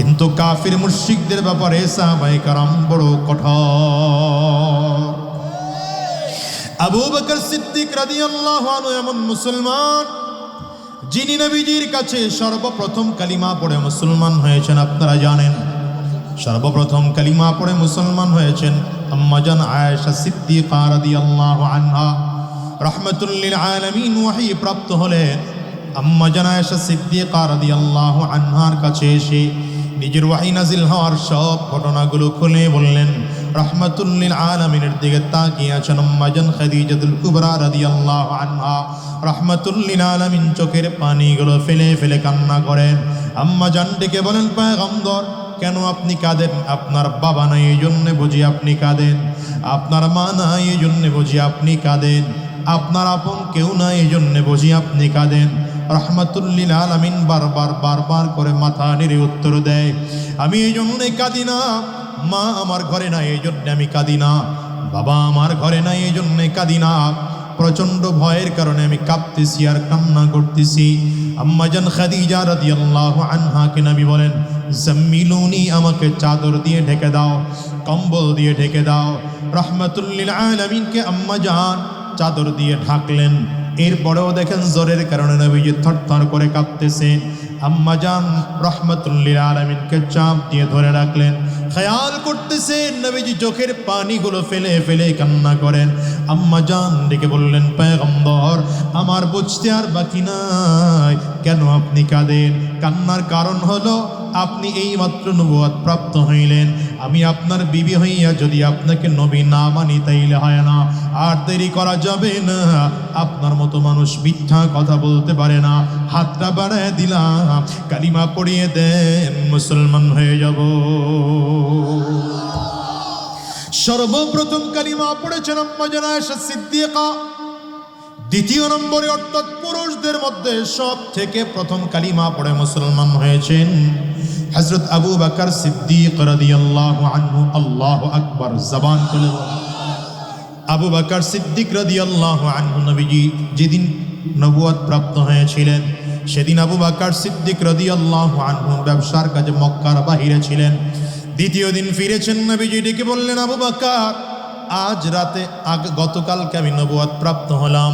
কিন্তু কাফির মুশরিকদের ব্যাপারে সাহাবাই কারাম বড় কঠোর। আবু বকর সিদ্দিক রাদিয়াল্লাহু আনহু এমন মুসলমান, যিনি নবীজির কাছে সর্বপ্রথম কালিমা পড়ে মুসলমান হয়েছেন, আপনারা জানেন। সর্বপ্রথম কালিমা পড়ে মুসলমান হয়েছেন আম্মাজান আয়েশা সিদ্দিকা রাদিয়াল্লাহু আনহা। রহমতুল্লিল আলামিন ওয়াহি প্রাপ্ত হলেন। আম্মাজান আয়েশা সিদ্দিকা রাদিয়াল্লাহু আনহার কাছে এসে নিজের ওয়াহি নাজিল হওয়ার সব ঘটনাগুলো খুলে বললেন, রহমতুল্লিল আলমিনের দিকে তাকিয়ে আছেন আম্মাজান খাদিজাতুল কুবরা রাদিয়াল্লাহু আনহা। রহমতুল্লিল আলমিন চোখের পানিগুলো ফেলে ফেলে কান্না করেন। আম্মাজান ডেকে বলেন, পায়গম্বর, কেন আপনি কাঁদেন? আপনার বাবা নাই, এই জন্যে বুঝি আপনি কাঁদেন। আপনার মা নাই, এই জন্যে বুঝি আপনি কাঁদেন। আপনার আপন কেউ নাই, এই জন্যে বুঝি আপনি কাঁদেন। রহমতুল্লিল আলমিন বারবার বারবার করে মাথা নেড়ে উত্তর দেয়। আমি এই জন্যে কাঁদি না। মা আমার ঘরে নাই, এই জন্যে আমি কাঁদি না। বাবা আমার ঘরে নাই, এই জন্যে কাঁদি না। প্রচণ্ড ভয়ের কারণে আমি কাঁপতেছি আর কান্না করতেছি। আম্মাজান খাদিজা রাদিয়াল্লাহু আনহাকে নবী বলেন, জাম্মিলুনি, আমাকে চাদর দিয়ে ঢেকে দাও, কম্বল দিয়ে ঢেকে দাও। রহমতুল্লিল আলামিনকে আম্মাজান চাদর দিয়ে ঢাকলেন। এরপরেও দেখেন জ্বরের কারণে নবীজি থরথর করে কাঁপতেছে। আম্মাজান রহমতুল্লিল আলমিনকে চাপ দিয়ে ধরে রাখলেন। খেয়াল করতেছেন নবীজি চোখের পানিগুলো ফেলে ফেলে কান্না করেন। আম্মাজান ডেকে বললেন পেগম্বর আমার বুঝতে আর বাকি নাই। কেন আপনি কাঁদেন? কান্নার কারণ হলো আপনি এই মাত্র প্রাপ্ত হইলেন। আমি আপনার বিবি হইয়া যদি আপনাকে নবী না মানি, তাইলে হয় না। আর দেরি করা যাবে না। আপনার মতো মানুষ মিথ্যা কথা বলতে পারে না। হাতটা বাড়ায় দিলাম, কালিমা পড়িয়ে দেন, মুসলমান হয়ে যাব। সর্বপ্রথম কালিমা পড়েছেন আম্মা জানায়শা সিদ্দিকা। দ্বিতীয় নম্বরে অর্থাৎ পুরুষদের মধ্যে সব থেকে প্রথম কালিমা পড়ে মুসলমান হয়েছেন হজরত আবু বাকর সিদ্দিক রাদিয়াল্লাহু আনহু, আল্লাহু আকবার, জবান খুলে আবু বাকর সিদ্দিক রাদিয়াল্লাহু আনহু নবীজি যেদিন নবুয়ত প্রাপ্ত হয়েছিলেন, সেদিন আবু বাকর সিদ্দিক রাদিয়াল্লাহু আনহু ব্যবসার কাজে মক্কার বাহিরে ছিলেন। দ্বিতীয় দিন ফিরেছেন নবীজি, ডেকে বললেন, আবু বাকর আজ রাতে গতকালকে আমি নবুয়াদ প্রাপ্ত হলাম।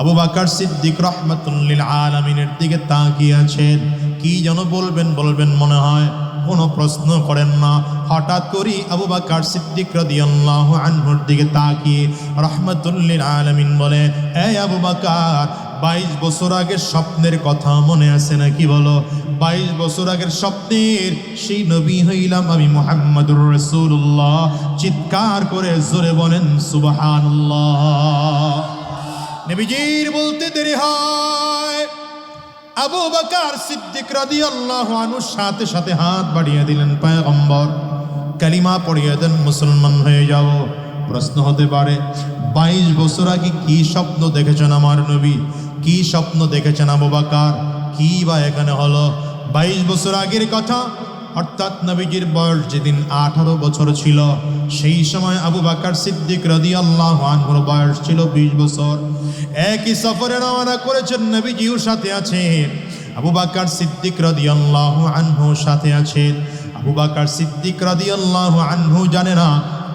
আবু বাকার সিদ্দিক রহমতুল্লিল আলমিনের দিকে তাকিয়ে আছেন। কি যেন বলবেন বলবেন মনে হয়, কোনো প্রশ্ন করেন না। হঠাৎ করি আবু বাকার সিদ্দিক রাদিয়াল্লাহু আনহুর দিকে তাকিয়ে রহমতুল্লিল আলামিন বলে, এ আবু বাকর বাইশ বছর আগের স্বপ্নের কথা মনে আছে নাকি বলো? বাইশ বছর আগের স্বপ্নের সেই নবী হইলাম আমি মোহাম্মদুর রসুল্লাহ চিৎকার করে জোরে বলেন, সুবহানাল্লাহ। নবীজির বলতে দেরি হয়। আবু বাকার সিদ্দিক রাদিয়াল্লাহু আনহু সাথে সাথে হাত বাড়িয়ে দিলেন, পয়গম্বর, কালিমা পড়িয়ে দেন, মুসলমান হয়ে যাও। প্রশ্ন হতে পারে, বাইশ বছর আগে কি স্বপ্ন দেখেছেন আমার নবী? কি স্বপ্ন দেখেছেন আবু বাকার? কি বা এখানে হলো? বাইশ বছর আগের কথা। অর্থাৎ নবীজির বয়স যেদিন আঠারো বছর ছিল, সেই সময় আবু বাকার সিদ্দিক রদি আল্লাহ বয়স ছিল বিশ বছর। একই সফরে রওনা করেছেন নবীজিও সাথে আছেন আবু বাকার সিদ্দিক রদি আল্লাহ আনহু সাথে আছেন আবু বাকার সিদ্দিক রদি আল্লাহ আনহু জানে না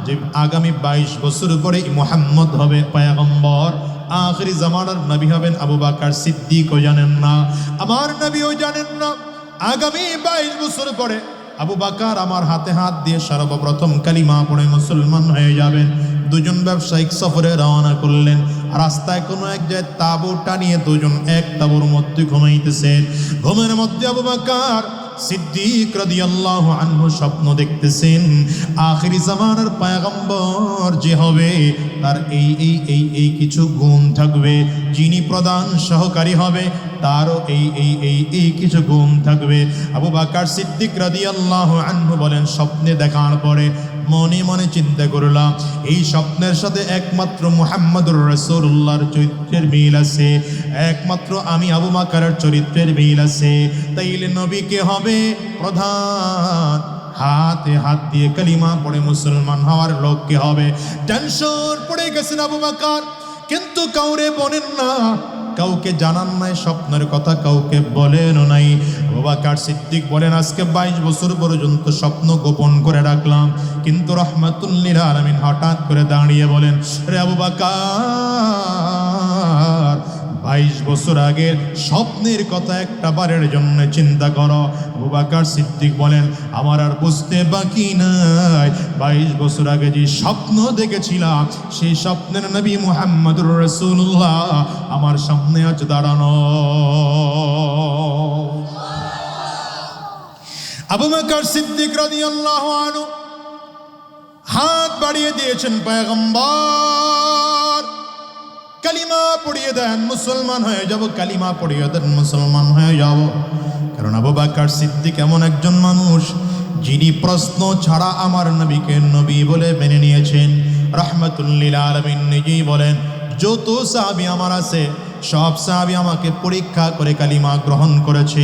যে আগামী বাইশ বছর পরে মোহাম্মদ হবে পয়াগম্বর। আখরি জামানার নবী হবেন আবু বাকার সিদ্দিক সিদ্দিকও জানেন না। আমার নবীও জানেন না। আগামী বাইশ বছর পরে আবু বাকার আমার হাতে হাত দিয়ে সর্বপ্রথম কালিমা পড়ে মুসলমান হয়ে যাবেন। দুজন ব্যবসায়িক সফরে রওনা করলেন। রাস্তায় কোনো এক জায়গায় তাঁবু টানিয়ে দুজন এক তাঁবুর মধ্যে ঘুমাইতেছেন ঘুমের মধ্যে আবু বাকার সিদ্দিক রাদিয়াল্লাহু আনহু স্বপ্ন দেখতেছেন। আখিরি জামানার পায়গম্বর যে হবে তার এই এই এই এই কিছু গুণ থাকবে। যিনি প্রধান সহকারী হবে, তারও এই এই এই এই কিছু গুণ থাকবে। আবু বাকার সিদ্দিক রাদিয়াল্লাহু আনহু বলেন, স্বপ্নে দেখার পরে মনে মনে চিন্তা করলাম, এই স্বপ্নের সাথে একমাত্র মুহাম্মদুর রসুল্লাহর চরিত্রের মিল আছে। একমাত্র আমি আবু বাকারের চরিত্রের মিল আছে। তাইলে নবীকে হবে? প্রধান। হাতে হাত দিয়ে কালিমা পড়ে মুসলমান হওয়ার লোককে হবে? টেনশন পড়ে গেছেন আবু বাকার। কিন্তু কাউরে বলেন না। কাউকে জানান নাই, স্বপ্নের কথা কাউকে বলেন নাই। বাবাকার সিদ্দিক বলেন, আজকে বাইশ বছর পর্যন্ত স্বপ্ন গোপন করে রাখলাম। কিন্তু রহমাতুল্লিল আলমিন হঠাৎ করে দাঁড়িয়ে বলেন, রে আবু বাকার বাইশ বছর আগের স্বপ্নের কথা একটা বারের জন্য চিন্তা করো। বুবাকার সিদ্দিক বলেন, আমার আর বুঝতে বাকি নাই। বাইশ বছর আগে যে স্বপ্ন দেখেছিলাম, সেই স্বপ্নের নবী মুহাম্মদুর রসুল্লাহ আমার সামনে আজ দাঁড়ানো। আবু সিদ্দিক হাত বাড়িয়ে দিয়েছেন, পয়গম্বর। কালিমা পড়িয়ে দেন, মুসলমান হয়ে যাব, কালিমা পড়িয়ে দেন, মুসলমান হয়ে যাব। কারণ আবু বাকার সিদ্দিক এমন একজন মানুষ, যিনি প্রশ্ন ছাড়া আমার নবীকে নবী বলে মেনে নিয়েছেন। রহমতুল্লিল আলমিন নিজেই বলেন, যত সাহাবি আমার আছে, সব সাহাবি আমাকে পরীক্ষা করে কালিমা গ্রহণ করেছে।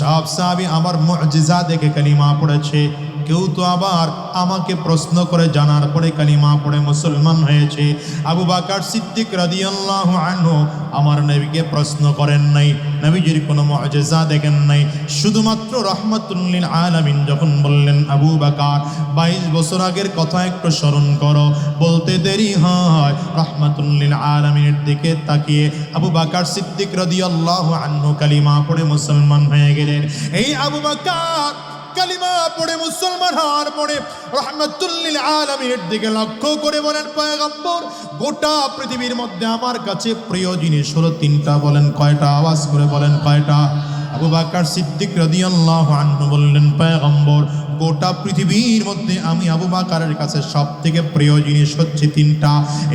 সব সাহাবি আমার মজিজা দেখে কালিমা পড়েছে। কেউ তো আবার আমাকে প্রশ্ন করে জানার পরে কালিমা পড়ে মুসলমান হয়েছে। আবু বাকার সিদ্দিক রাদিয়াল্লাহু আনহু আমার নবীকে প্রশ্ন করেন নাই, নবীজির কোনো মুআজিজা দেখেন নাই। শুধুমাত্র রহমাতুল্লিল আলামিন যখন বললেন, আবু বাকার, বাইশ বছর আগের কথা একটু স্মরণ করো। বলতে দেরি হয় রহমাতুল্লিল আলামিনের দিকে তাকিয়ে আবু বাকার সিদ্দিক রাদিয়াল্লাহু আনহু কালিমা পড়ে মুসলমান হয়ে গেলেন। এই আবু বাকার কালিমা পড়ে মুসলমান হওয়ার পরে রহমতুল্লিল আলমীর দিকে লক্ষ্য করে বলেন পয়গম্বর, গোটা পৃথিবীর মধ্যে আমার কাছে প্রিয় জিনিস হলো তিনটা বলেন, কয়টা? আওয়াজ করে বলেন, কয়টা? আবু বাকার সিদ্দিক রদিয়াল্লাহ আনহু বললেন, পয়গম্বর গোটা পৃথিবীর মধ্যে আমি আবু বাকারের কাছে সব থেকে প্রিয় জিনিস হচ্ছে তিনটা।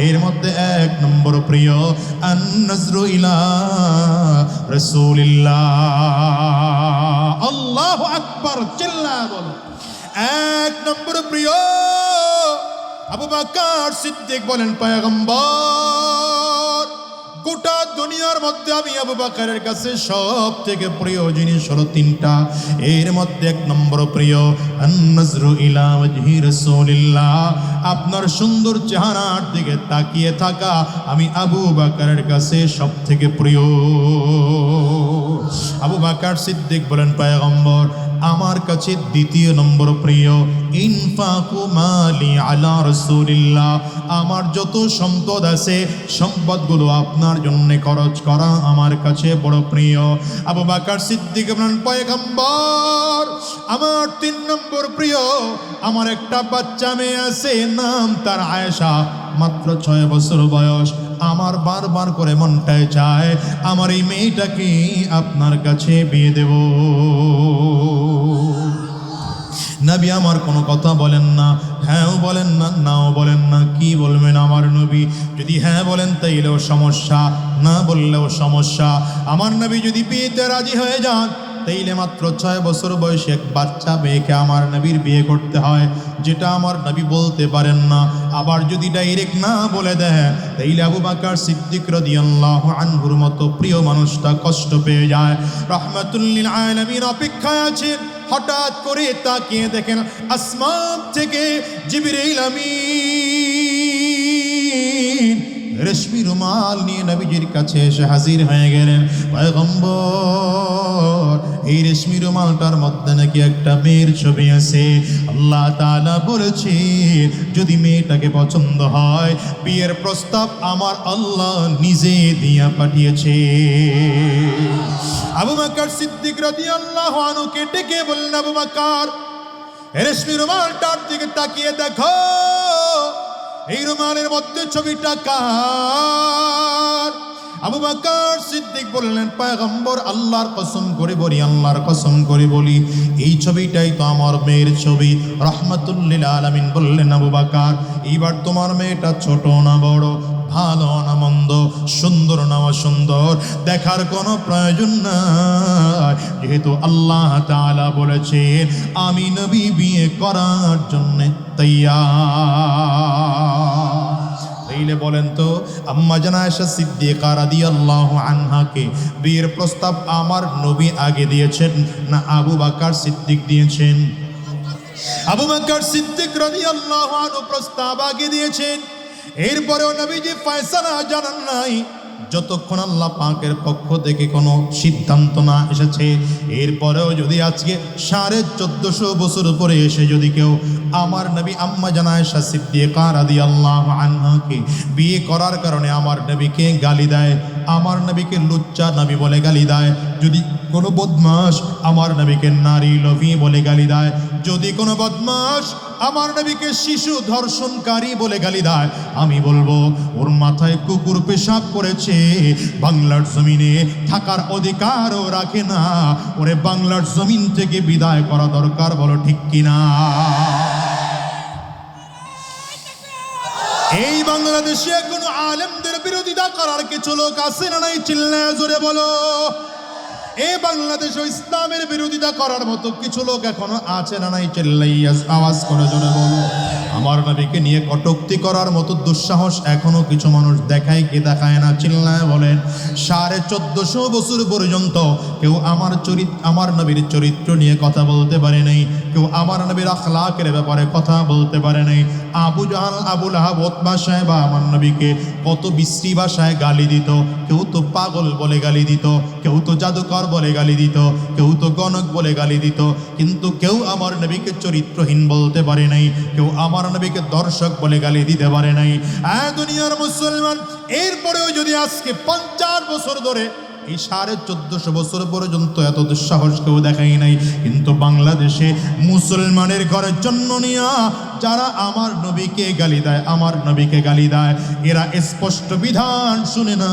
এর মধ্যে এক নম্বর প্রিয় আন নজরু ইলা রাসূলিল্লাহ। আল্লাহু আকবার, চিল্লা বলো। এক নম্বর প্রিয়, আবু বাকার সিদ্দিক বলেন, পয়গম্বর, গোটা দুনিয়ার মধ্যে আমি আবু বাকারের কাছে সব থেকে প্রিয় জিনিস হলো তিনটা। এর মধ্যে এক নম্বর প্রিয়, আন-নজরু ইলা ওয়াজহি রাসূলিল্লাহ। আপনার সুন্দর চেহারার দিকে তাকিয়ে থাকা আমি আবু বাকারের কাছে সব থেকে প্রিয়। আবু বাকার সিদ্দিক বলেন, পয়গম্বর আমার কাছে দ্বিতীয় নম্বর প্রিয়, ইনফাকু মালি আলা রসুলিল্লাহ। আমার যত সম্পদ আছে, সম্পদগুলো আপনার জন্য খরচ করা আমার কাছে বড় প্রিয়। আবু বাকার সিদ্দিক পয়গম্বর, আমার তিন নম্বর প্রিয়, আমার একটা বাচ্চা মেয়ে আছে, নাম তার আয়েশা, মাত্র ছয় বছর বয়স। আমার বারবার করে মনটায় চায়, আমার এই মেয়েটাকে আপনার কাছে বিয়ে দেব। নবী আমার কোনো কথা বলেন না, হ্যাঁও বলেন না, নাও বলেন না, কি বলবেন আমার নবী? যদি হ্যাঁ বলেন তাইলেও সমস্যা, না বললেও সমস্যা। আমার নবী যদি বিয়েতে রাজি হয়ে যান তাইলে মাত্র ছয় বছর বয়সে এক বাচ্চা মেয়েকে আমার নবীর বিয়ে করতে হয়, যেটা আমার নবী বলতে পারেন না। আবার যদি ডাইরেক্ট না বলে দেয়, তাইলে আবু বাকার সিদ্দিক রাদিয়াল্লাহু আনহুর মতো প্রিয় মানুষটা কষ্ট পেয়ে যায়। রহমাতুল্লিল আলামিন অপেক্ষায় আছে, হঠাৎ করে তাকিয়ে দেখেন আসমান থেকে আমিন রেশমি রুমাল নিয়ে নবীজির কাছে এসে হাজির হয়ে গেলেন। পয়গম্বর, এই রেশমি রুমালটার মধ্যে নাকি একটা মেয়ের ছবি আছে। আল্লাহ তাআলা বলেছে, যদি মেয়েটাকে পছন্দ হয়, বিয়ের প্রস্তাব আমার আল্লাহ নিজে দিয়া পাঠিয়েছে। আবু বাকার সিদ্দিক রাদিয়াল্লাহু আনহুকে ডেকে বললেন, আবু বাকার রেশমি রুমালটার দিকে তাকিয়ে দেখো। এই রুমালের মধ্যে ছবিটা কার? আবু বাকার সিদ্দিক বললেন, পয়গম্বর, আল্লাহর কসম করে বলি, আল্লাহর কসম করে বলি, এই ছবিটাই তো আমার মেয়ের ছবি। রহমতুল্লিল আলামিন বললেন, আবু বাকার, এইবার তোমার মেয়েটা ছোট না বড় ভালো না মন্দ, সুন্দর না অসুন্দর, দেখার কোনো প্রয়োজন নাই। যেহেতু আল্লাহ তাআলা বলেছেন, আমি নবী বিয়ে করার জন্য তৈয়ার। তাইলে বলেন তো, আম্মা জানায়শা সিদ্দিকা রাদিয়াল্লাহু আনহাকে বিয়ের প্রস্তাব আমার নবী আগে দিয়েছেন না আবু বাকার সিদ্দিক দিয়েছেন? আবু বাকার সিদ্দিক রাদিয়াল্লাহু আনহু প্রস্তাব আগে দিয়েছেন। এরপরেও নবীজি ফয়সালা জানান নাই। যতক্ষণ আল্লাহ পাকের পক্ষ থেকে কোনো সিদ্ধান্ত না এসেছে, এরপরেও যদি আজকে সাড়ে চোদ্দশো বছর পরে এসে যদি কেউ আমার নবী আম্মা জানায় সিদ্দিকা রাদি আল্লাহ আনহাকে বিয়ে করার কারণে আমার নবীকে গালি দেয়, আমার নবীকে লুচ্চা নবী বলে গালি দেয়, যদি কোনো বদমাস আমার নবীকে নারী লভি বলে গালি দেয়, যদি কোনো বদমাস আমার নবীকে শিশু ধর্ষণকারী বলে গালি দেয়। আমি বলব, ওর মাথায় কুকুর পেশাব করেছে, বাংলার জমিনে থাকার অধিকারও রাখে না। ওরে বাংলার জমিন থেকে বিদায় করা দরকার, বলো ঠিক কিনা? এই বাংলাদেশে কোনো আলেমদের বিরোধিতা করার কিছু লোক আছে না নাই? চিল্লায় জোরে বলো। এই বাংলাদেশে ইসলামের বিরোধিতা করার মতো কিছু লোক এখনও আছে না নাই? চিল্লাই আওয়াজ করে জোরে বলো। আমার নবীকে নিয়ে কটুক্তি করার মতো দুঃসাহস এখনও কিছু মানুষ দেখায় কি দেখায় না? চিল্লায় বলেন, সাড়ে চোদ্দশো বছর পর্যন্ত কেউ আমার চরিত্র আমার নবীর চরিত্র নিয়ে কথা বলতে পারে নাই। কেউ আমার নবীর আখলাকের ব্যাপারে কথা বলতে পারে নাই। আবু জাহাল আবুল আহাব ওতবা সাহেব আমার নবীকে কত বিশ্রী ভাষায় গালি দিত। কেউ তো পাগল বলে গালি দিত। কেউ তো জাদুকর বলে গালি দিত, কেউ তো গণক বলে গালি দিত, কিন্তু কেউ আমার নবীকে চরিত্রহীন বলতে পারে নাই, কেউ আমার নবীকে দর্শক বলে গালি দিতে পারে নাই। দুনিয়ার মুসলমান, এরপরেও যদি আজকে পঞ্চাশ বছর ধরে এই সাড়ে চোদ্দশো বছর পর্যন্ত এত দুঃসাহস কেউ দেখাই নাই। কিন্তু বাংলাদেশে মুসলমানের ঘরের জন্য নিয়া, যারা আমার নবীকে গালি দেয়, আমার নবীকে গালি দেয়, এরা স্পষ্ট বিধান শুনে না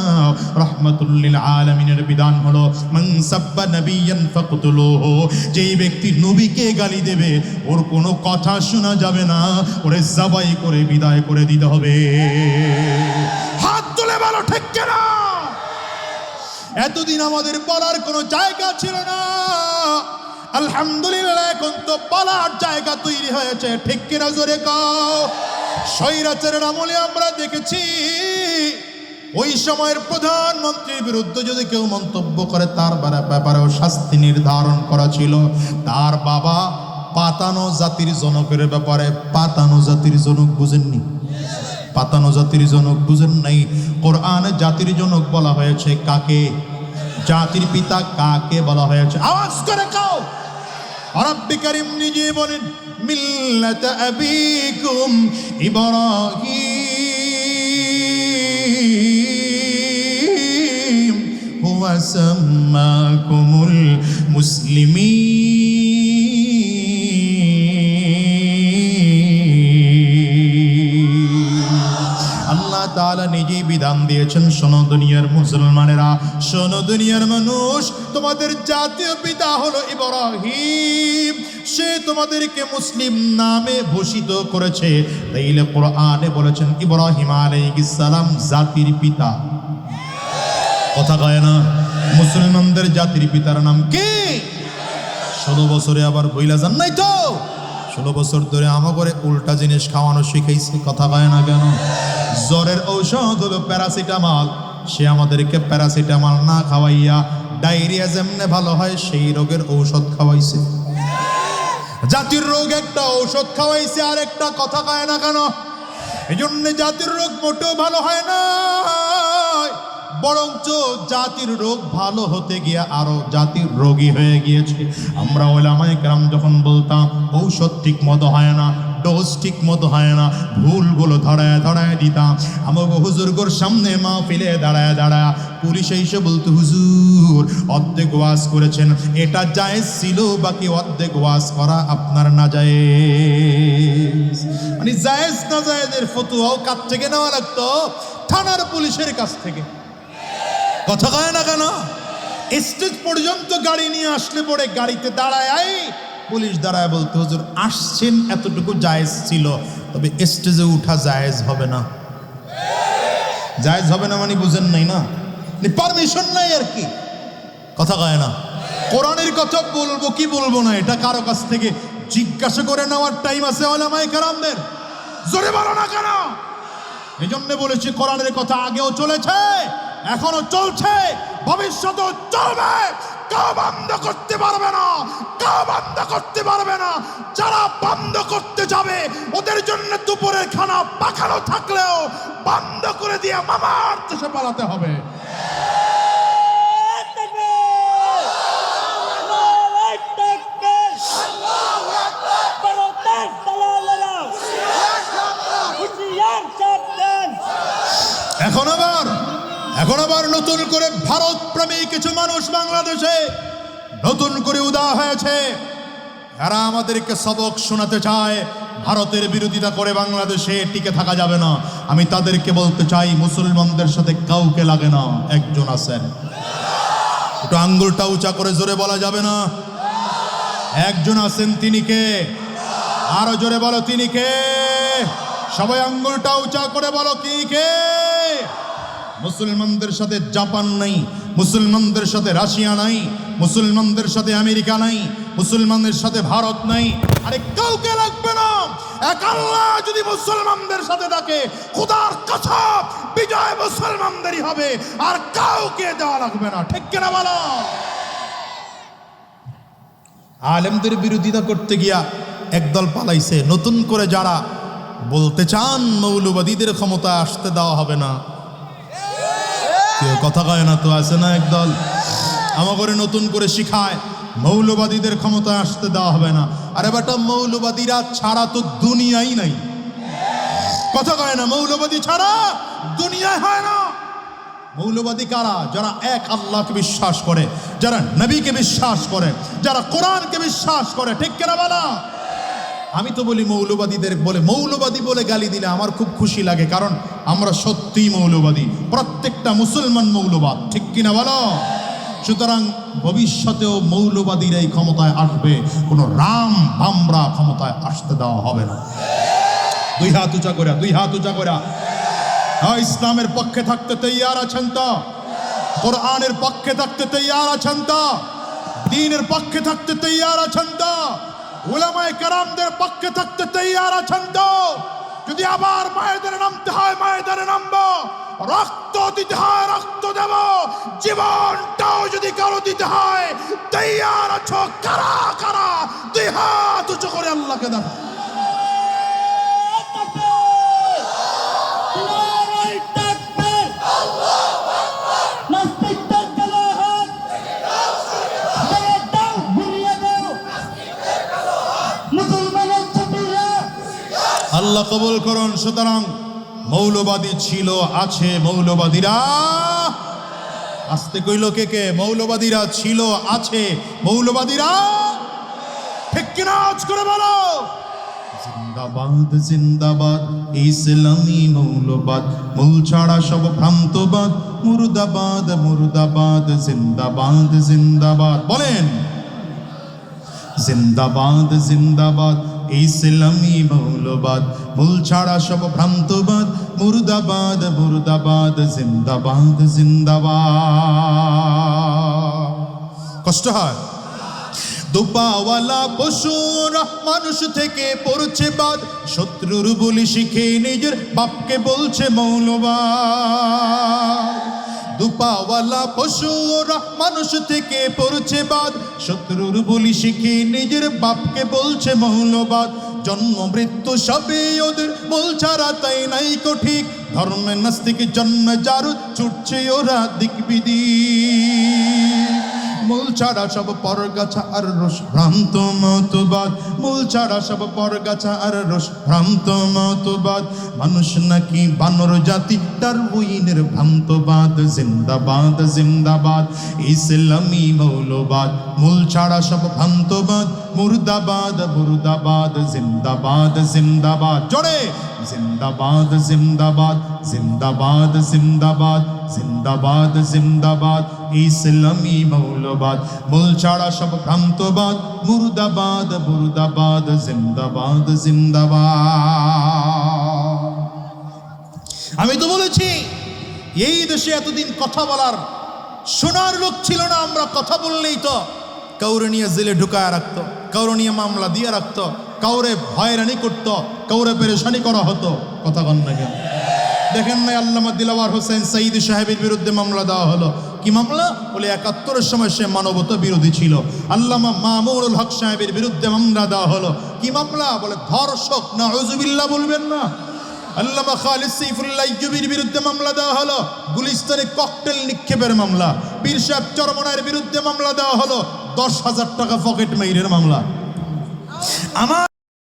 রহমতুল্লিল আলমিনের বিধান হলো মনসাব্বা নবিয়ান ফাকতুলুহু যেই ব্যক্তি নবীকে গালি দেবে, ওর কোনো কথা শোনা যাবে না। ওরে জবাই করে বিদায় করে দিতে হবে। হাত তুলে ভালো ঠিক কেনা? এতদিন আমাদের বলার কোনো জায়গা ছিল না। আলহামদুলিল্লাহ, এখন তো বলার জায়গা তৈরি হয়েছে। ঠিক কিনা জোরে কাও? স্বৈরাচারের আমলে আমরা দেখেছি, ওই সময়ের প্রধানমন্ত্রীর বিরুদ্ধে যদি কেউ মন্তব্য করে, তার ব্যাপারেও শাস্তি নির্ধারণ করা ছিল। তার বাবা পাতানো জাতির জনকের ব্যাপারে পাতানো জাতির জনক বুঝেননি। পাতানো জাতির জনক বুঝেন নাই। কোরআনে জাতির জনক বলা হয়েছে কাকে? জাতির পিতা কাকে বলা হয়েছে? আওয়াজ করে কাও। রব্বি করিম নিজে বলেন, মিল্লাত আবিকুম ইব্রাহিম, হুয়া সাম্মাকুমুল মুসলিমিন। বিধান দিয়েছেন, শোনো দুনিয়ার মুসলমানেরা, শোনো দুনিয়ার মানুষ, তোমাদের জাতীয় পিতা হলো ইব্রাহিম। সে তোমাদেরকে মুসলিম নামে ভূষিত করেছে। তাইলে কোরআনে বলেছেন, ইব্রাহিম সালাম জাতির পিতা। কথা কয় না? মুসলমানদের জাতির পিতার নাম কি? ষোলো বছরে আবার বইলা যান নাই তো? ষোলো বছর ধরে আমার করে উল্টা জিনিস খাওয়ানো শিখাইছে, কথা কয় না কেন? জ্বরের ঔষধ হলো প্যারাসিটামল। সে আমাদেরকে প্যারাসিটামল না খাওয়াইয়া ডায়রিয়া যেমনে ভালো হয়, সেই রোগের ঔষধ খাওয়াইছে। জাতির রোগ একটা ঔষধ খাওয়াইছে, আর একটা কথা কয় না কেন? এই জন্য জাতির রোগ মোটেও ভালো হয় না। বরঞ্চ জাতির রোগ ভালো হতে গিয়ে আরও জাতির রোগী হয়ে গিয়েছে। আমরা ওলামাই গ্রাম যখন বলতাম, ঔষধ ঠিক মতো হয় না ডোজ ঠিক মতো হয় না। ভুলগুলো ধরায় ধরায় দিতাম। আমাকে হুজুরগোর সামনে মা ফিলে দাঁড়ায় দাঁড়ায়। পুলিশ এসে বলতো, হুজুর, অর্ধেক ওয়াজ করেছেন। এটা জায়েজ ছিল, বাকি অর্ধেক ওয়াজ করা আপনার না যায় মানে জায়েজ না জায়েজের ফতুয়াও কাছ থেকে নেওয়া লাগতো? থানার পুলিশের কাছ থেকে। কথা কয় না কেন? স্টেজ পর্যন্ত গাড়ি নিয়ে আসলে পরে গাড়িতে দাঁড়ায় পুলিশ দাঁড়ায় বলতে, হুজুর, আসছেন এতটুকু জায়েজ ছিল, তবে স্টেজে উঠা জায়েজ হবে না। জায়েজ হবে না মানে বুঝেন নাই না? পারমিশন নাই আর কি। কথা কয় না? কোরআনের কথা বলব কি বলব না, এটা কারও কাছ থেকে জিজ্ঞাসা করে নেওয়ার টাইম আছে ওলামাই কারামদের। জোরে বলো না কেন? এই জন্য বলেছি কোরআনের কথা আগেও চলেছে এখনও চলছে, ভবিষ্যতেও চলবে। কেউ বন্ধ করতে পারবে না। কেউ বন্ধ করতে পারবে না। যারা বন্ধ করতে যাবে, ওদের জন্য দুপুরের খানা পাখানো থাকলেও বন্ধ করে দিয়ে মামার দেশে পালাতে হবে। এখন আবার এখন আবার নতুন করে ভারত প্রেমী কিছু মানুষ বাংলাদেশে নতুন করে উদা হয়েছে। এরা আমাদেরকে সবক শোনাতে চায়, ভারতের বিরোধিতা করে বাংলাদেশে টিকে থাকা যাবে না। আমি তাদেরকে বলতে চাই, মুসলমানদের সাথে কাউকে লাগে না, একজন আছেন। একটু আঙ্গুলটা উঁচা করে জোরে বলা যাবে না? একজন আছেন তিনি কে? আরও জোরে বলো তিনি কে? সবাই আঙ্গুলটা উঁচা করে বলো, কি কে? মুসলমানদের সাথে জাপান নাই, মুসলমানদের সাথে রাশিয়া নাই, মুসলমানদের সাথে আমেরিকা নাই, মুসলমানদের সাথে ভারত নাই। আরে কাউকে লাগবে না। এক আল্লাহ যদি মুসলমানদের সাথে থাকে, খোদার কথা বিজয় মুসলমানদেরই হবে। আর কাউকে দেওয়া লাগবে না। ঠিক কিনা বলো? আলেমদের বিরোধিতা করতে গিয়া একদল পালাইছে। নতুন করে যারা বলতে চান, মৌলবাদীদের ক্ষমতা আসতে দেওয়া হবে না। কেউ কথা কয় না তো আছে না একদল? আমাকে নতুন করে শিখায়। মৌলবাদীদের ক্ষমতা আসতে দেওয়া হবে না। আরে বেটা, মৌলবাদীরা ছাড়া তো দুনিয়াই নাই। কথা কয় না, মৌলবাদী ছাড়া দুনিয়ায় হয় না। মৌলবাদী কারা? যারা এক আল্লাহকে বিশ্বাস করে, যারা নবীকে বিশ্বাস করে, যারা কোরআনকে বিশ্বাস করে, ঠিক কেনা বলা? আমি তো বলি মৌলবাদীদের বলে, মৌলবাদী বলে গালি দিলে আমার খুব খুশি লাগে, কারণ আমরা সত্যিই মৌলবাদী। প্রত্যেকটা মুসলমান মৌলবাদ, ঠিক কিনা বলো? সুতরাং ভবিষ্যতেও মৌলবাদীরাই ক্ষমতায় আসবে, কোনো রাম বামরা ক্ষমতায় আসতে দেওয়া হবে না। দুই হাত উঁচা করে দুই হাত উঁচা করে ইসলামের পক্ষে থাকতে তৈয়ার আছেন তো? কোরআনের পক্ষে থাকতে তৈয়ার আছেন তো? দিনের পক্ষে থাকতে তৈয়ার আছেন তো? উলামায়ে কারামদের পক্ষে থাকতে তৈয়ার আছেন তো? যদি আবার মায়েদের নামতে হয় মায়েদের নামব। রক্ত দিতে হয়, রক্ত দেব। জীবনটাও যদি কারও দিতে হয়, তৈয়ার আছো। কারা কারা? দুই হাত উঁচু করে আল্লাহকে দেখো। আল্লাহ কবুল করুন, সুতরাং মৌলবাদী ছিল, আছে মৌলবাদীরা। আসতে কইল কে কে? মৌলবাদীরা ছিল, আছে মৌলবাদীরা। ঠিক কিনা আজ করে বলো? জিন্দাবাদ জিন্দাবাদ, ইসলামী মৌলবাদ। মূল ছাড়া সব ভ্রান্তবাদ। মুর্দাবাদ মুর্দাবাদ, জিন্দাবাদ জিন্দাবাদ। বলেন। জিন্দাবাদ জিন্দাবাদ ইসলামী মৌলবাদ মূল ছাড়া সব ভ্রান্তবাদ, মুর্দাবাদ মুর্দাবাদ, জিন্দাবাদ জিন্দাবাদ। কষ্ট হয়? দুপাওয়ালা পশুরা মানুষ থেকে পড়ছে বাদ, শত্রুর বলি শিখে নিজের বাপকে বলছে মৌলবাদ। দুপাওয়ালা পশুরা মানুষ থেকে পড়ছে বাদ। শত্রুর বলি শিখে নিজের বাপকে বলছে মৌলবাদ। জন্ম, মৃত্যু সবে ওদের মূল ছাড়া তাই নাই ঠিক। ধর্মের নাস্তিক জন্ম যার ছুটছে ওরা দিকবিদি। মূল ছাড়া সব পরগাছা আর রস ভ্রান্ত মতবাদ। মূল ছাড়া সব পরগাছা আর রস ভ্রান্ত মতবাদ। মানুষ নাকি বানর জাতি, তার উইনের ভ্রান্তবাদ। জিন্দাবাদ জিন্দাবাদ, ইসলামী মৌলবাদ। মূল ছাড়া সব ভ্রান্তবাদ, মুর্দাবাদ মুর্দাবাদ, জিন্দাবাদ জিন্দাবাদ। জোরে! জিন্দাবাদ জিন্দাবাদ জিন্দাবাদ জিন্দাবাদ। জিন্দাবাদ জিন্দাবাদ, ইসলামী মৌলবাদ। মূল সব ভ্রান্তবাদ, মুর্দাবাদ মুর্দাবাদ, জিন্দাবাদ জিন্দাবাদ। আমি তো বলেছি, এই দেশে এতদিন কথা বলার শোনার লোক ছিল না, আমরা কথা বললেই তো কাউরে নিয়ে জেলে ঢুকায় রাখতো, কাউরে নিয়ে মামলা দিয়ে রাখতো, কাউরে হয়রানি করতো, কাউরে পেরেশানি করা হতো, কথা কন না কেন? দেখেন না আল্লামা দিলাওয়ার হোসেন সঈদ সাহেবের বিরুদ্ধে মামলা দেওয়া হলো। কি মামলা? বলে একাত্তরের সময় সে মানবতা বিরোধী ছিল। আল্লামা মামুনুল হক সাহেবের বিরুদ্ধে মামলা দেওয়া হলো। কি মামলা? বলে ধর্ষক না হজুবিল্লা বলবেন না। আল্লামা খালিদ বিরুদ্ধে মামলা দেওয়া হলো। গুলিস্তানে ককটেল নিক্ষেপের মামলা। পীর সাহেব বিরুদ্ধে মামলা দেওয়া হলো। দশ হাজার টাকা পকেট মেইরের মামলা। আমার